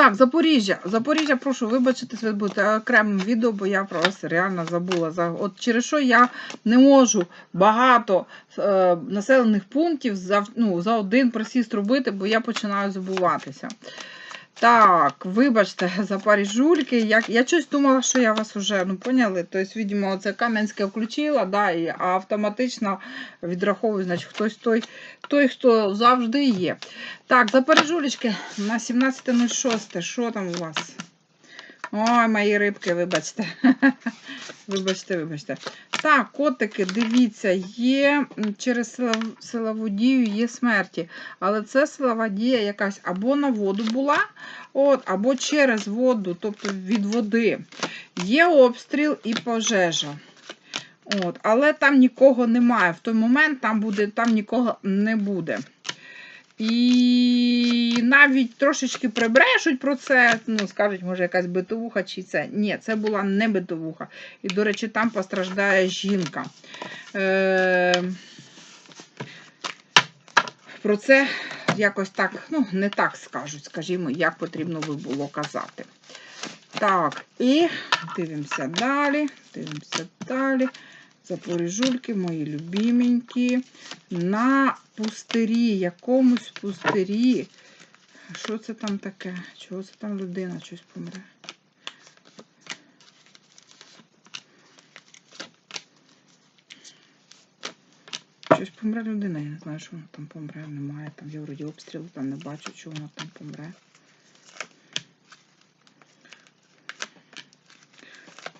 Так, Запоріжжя. Запоріжжя, прошу вибачитись, це буде окремим відео, бо я про вас реально забула. От через що я не можу багато е, населених пунктів за, ну, за один присіст робити, бо я починаю забуватися. Так, вибачте, за паріжульки. Я, я щось думала, що я вас вже ну, поняли. Тобто, відомо, це Кам'янське включила, да, і автоматично відраховую, значить, хтось той, той, хто завжди є. Так, за парижулечки на 17.06. Що там у вас? Ой, мої рибки, вибачте. Вибачте, вибачте. Так, котики, дивіться, є через силову дію є смерті. Але це силова дія якась або на воду була, от, або через воду, тобто від води. Є обстріл і пожежа. От, але там нікого немає. В той момент там, буде, там нікого не буде. І навіть трошечки прибрешуть про це, ну, скажуть, може, якась битовуха чи це. Ні, це була не битовуха. І, до речі, там постраждає жінка. Е... Про це якось так, ну, не так скажуть, скажімо, як потрібно би було казати. Так, і дивимося далі, дивимося далі. Запоріжульки, мої любименькі. На пустирі, якомусь пустирі. Що це там таке? Чого це там людина щось помре? Щось помре людина, я не знаю, що вона там помре, немає. Там я вроді обстрілу там не бачу, що вона там помре.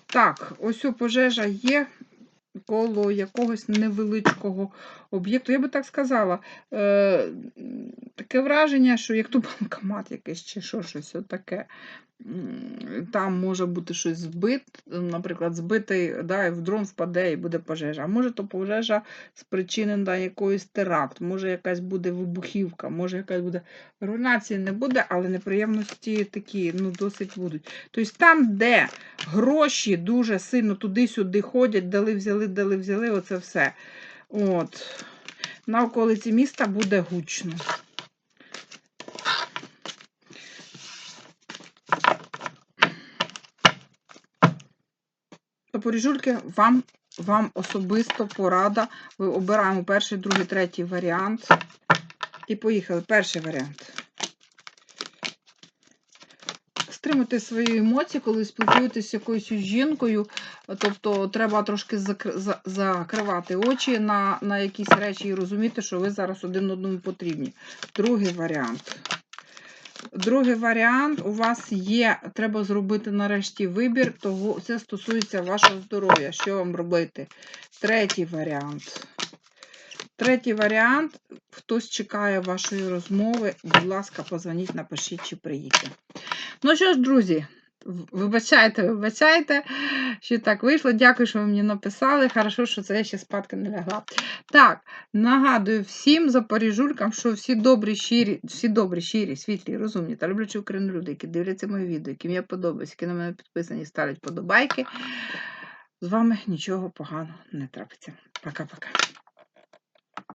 Так, ось у пожежа є коло якогось невеличкого об'єкту. Я би так сказала, е, таке враження, що як то банкомат якийсь чи що, щось таке. Там може бути щось збит, наприклад, збитий, да, і в дрон впаде і буде пожежа. А може то пожежа спричинена якоюсь теракт, може якась буде вибухівка, може якась буде руйнації не буде, але неприємності такі ну, досить будуть. Тобто там, де гроші дуже сильно туди-сюди ходять, дали взяли, дали взяли, оце все. От. На околиці міста буде гучно. Запоріжульки, вам, вам особисто порада. Ви обираємо перший, другий, третій варіант. І поїхали. Перший варіант. Стримуйте свої емоції, коли спілкуєтесь з якоюсь жінкою. Тобто треба трошки закривати очі на, на якісь речі і розуміти, що ви зараз один одному потрібні. Другий варіант. Другий варіант у вас є, треба зробити нарешті вибір, того це стосується вашого здоров'я. Що вам робити? Третій варіант. Третій варіант. Хтось чекає вашої розмови. Будь ласка, позвоніть, напишіть, чи приїдьте. Ну що ж, друзі, вибачайте, вибачайте, що так вийшло. Дякую, що ви мені написали. Хорошо, що це я ще спадки не лягла. Так, нагадую всім запоріжулькам, що всі добрі, щирі, всі добрі, щирі, світлі, розумні та люблячі Україну люди, які дивляться мої відео, яким я подобаюсь, які на мене підписані, ставлять подобайки. З вами нічого поганого не трапиться. Пока-пока.